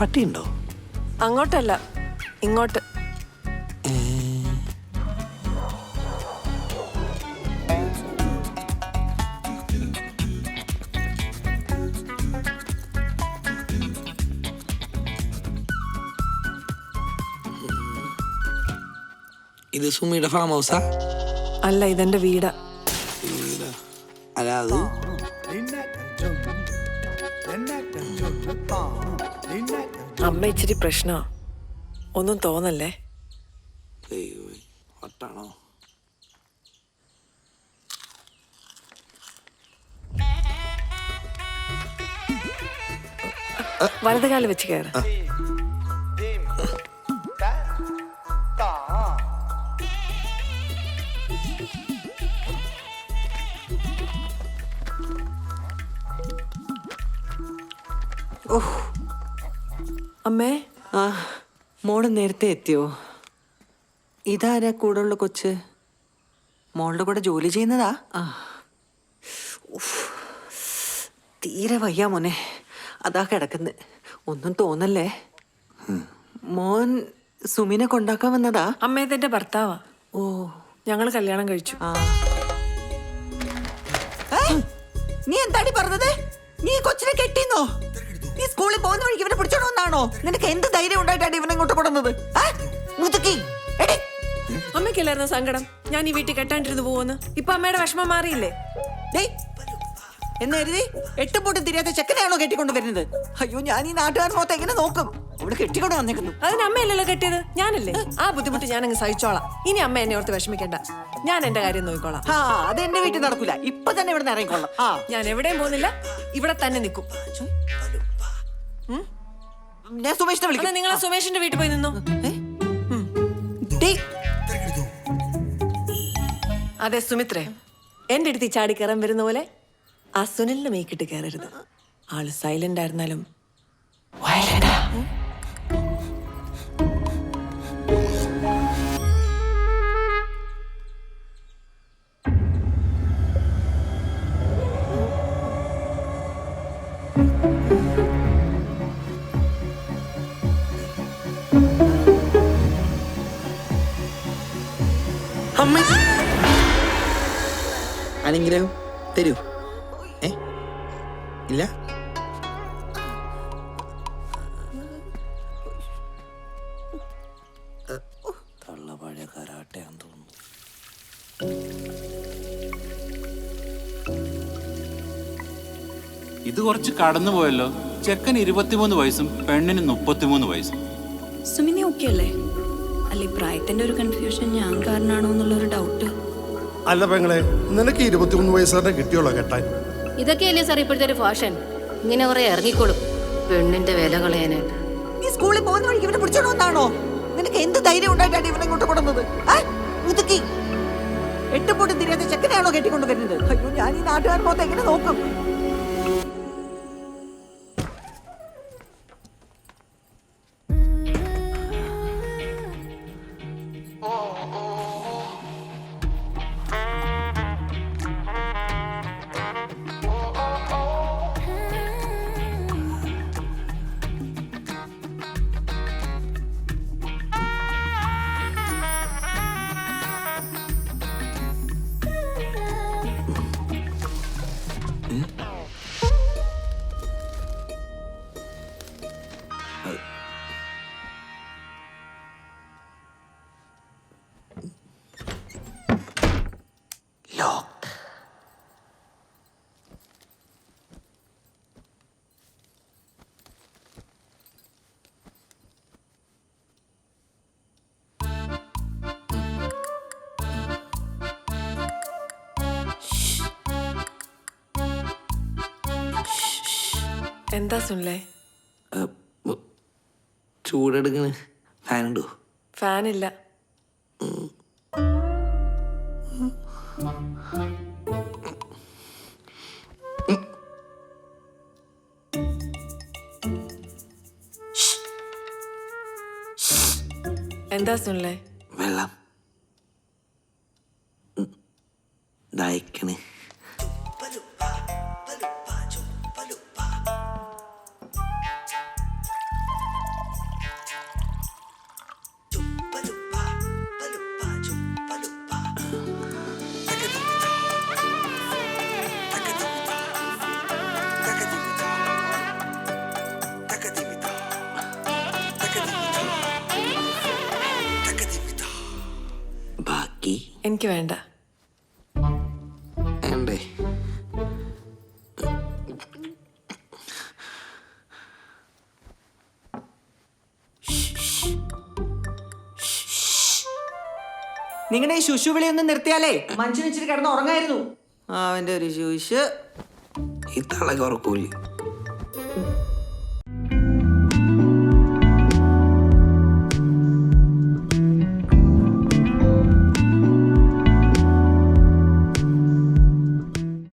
പട്ടിയുണ്ടോ? അങ്ങോട്ടല്ല ഇങ്ങോട്ട്. ഇത് സുമിയുടെ ഫാം ഹൗസാ അല്ല ഇതെന്റെ വീടാ. അല്ല അത് അമ്മ ഇച്ചിരി പ്രശ്ന. ഒന്നും തോന്നല്ലേ? ദൈവമേ, വട്ടാണോ? വലത് കാൽ വെച്ച് കയറ്. അമ്മേ. ആ. മോൾ നേരത്തെ എത്തിയോ? ഇതാരാ കൂടെയുള്ള കൊച്ച്? മോളുടെ കൂടെ ജോലി ചെയ്യുന്നതാ? ആ. തീരെ വയ്യ മോനെ. അതാ കിടക്കുന്നത് ഒന്നും തോന്നല്ലേ? മോൻ സുമിനെ കൊണ്ടാക്കാൻ വന്നതാ? അമ്മേതെന്റെ ഭർത്താവാ. ഓ. ഞങ്ങൾ കല്യാണം കഴിച്ചു. ആ! നീ എന്താടി പറഞ്ഞത്? നീ കൊച്ചിനെ കെട്ടിന്നോ? പോകുന്ന വഴിക്ക് ഇവനെ പിടിച്ചോണ്ട് വന്നാണോ? നിനക്ക് എന്ത് ധൈര്യം ഉണ്ടായിട്ടാണ് ഇവനെ ഇങ്ങോട്ട് കൊണ്ടുവന്നത്? മുതുക്കി എടി. അമ്മയ്ക്കല്ലായിരുന്നു സങ്കടം? ഞാൻ ഈ വീട്ടിൽ കെട്ടാണ്ടിരുന്ന് പോവെന്ന്. ഇപ്പൊ അമ്മയുടെ വിഷമം മാറിയില്ലേ? എന്നരുതി എട്ടും പൊട്ടും തിരിയാത്ത ചെക്കനെയാണോ കെട്ടിക്കൊണ്ട് വരുന്നത്? അയ്യോ ഞാൻ ഈ നാട്ടുകാർ മൊത്തം എങ്ങനെ നോക്കും? അവിടെ കെട്ടിക്കൊണ്ട് വന്നേക്കുന്നു. അതിന് അമ്മയല്ലല്ലോ കെട്ടിയത്? ഞാനല്ലേ? ആ ബുദ്ധിമുട്ട് ഞാൻ അങ്ങ് സഹിച്ചോളാം. ഇനി അമ്മ എന്നെ ഓർത്ത് വിഷമിക്കണ്ട. ഞാൻ എന്റെ കാര്യം നോക്കിക്കോളാം. ആ അത് എന്റെ വീട്ടിൽ നടക്കൂല. ഇപ്പൊ തന്നെ ഇവിടെ ഇറങ്ങിക്കോളാം. ഞാൻ എവിടെയും പോകുന്നില്ല. ഇവിടെ തന്നെ നിൽക്കും. ഞാൻ സുമേഷിനെ വിളിക്കാം. നിങ്ങൾ സുമേഷിന്റെ വീട്ടിൽ പോയി നിന്നു? ഏ? ഡേയ്, അതെ സുമിത്രേ. എന്റെ അടുത്ത് ഈ ചാടി കയറാൻ വരുന്ന പോലെ ആ സുനിലിന് മേക്കിട്ട് കയറരുത് ആൾ സൈലന്റ് ആയിരുന്നാലും വയലനാ. അമ്മ. അനുഗ്രഹം തരൂ. ഏ? ഇല്ല? തള്ള പഴയ കരാട്ടയാന്ന് തോന്നുന്നു. ഇത് കുറച്ച് കടന്നു പോയല്ലോ. ചെക്കൻ ഇരുപത്തിമൂന്ന് വയസ്സും പെണ്ണിന് മുപ്പത്തിമൂന്ന് വയസ്സും. സുമിനി ഓക്കെ അല്ലേ അല്ല ഈ പ്രായത്തിന്റെ ഒരു കൺഫ്യൂഷൻ ഞാൻ കാരണമാണോ എന്നുള്ളൊരു ഡൗട്ട് അല്ല പെങ്ങളെ നിനക്ക് ഇരുപത്തിമൂന്ന് വയസ്സുകാരനെ കിട്ടിയോളാ കെട്ടാൻ. ഇതൊക്കെയല്ലേ സാർ ഇപ്പോഴത്തെ ഒരു ഫാഷൻ ഇങ്ങനെ കുറെ ഇറങ്ങിക്കോളും. പെണ്ണിന്റെ വില കളയാനായിട്ട് നീ സ്കൂളിൽ പോകുന്ന വഴിക്ക് ഇവനെ പിടിച്ചോണ്ട് നിനക്ക് എന്ത് ധൈര്യം ഉണ്ടായിട്ടാണ് ഇവനെ ഇങ്ങോട്ട് കൊണ്ടുവന്നത്? മുതുക്കി എട്ട് പൊട്ടി തിരിയാത്ത ചെക്കനെയാണോ കെട്ടിക്കൊണ്ട് വരുന്നത്? അയ്യോ ഞാൻ ഈ നാട്ടുകാർ മൊത്തം എങ്ങനെ നോക്കും? എന്താ സുനിലേ? ചൂടെടുക്കണ്. ഫാൻ ഉണ്ടോ ഫാനില്ല. എന്താ സുനിലേ? വെള്ളം. ദായിക്കണ് എനിക്ക് വേണ്ട. വേണ്ടേ? നിങ്ങളുടെ ഈ ശുശു വിളിയൊന്നും നിർത്തിയാലേ? മനുഷ്യൻ ഇച്ചിരി കിടന്ന് ഉറങ്ങായിരുന്നു. അവന്റെ ഒരു ശുശു. ഈ തളക്ക് ഉറക്കൂല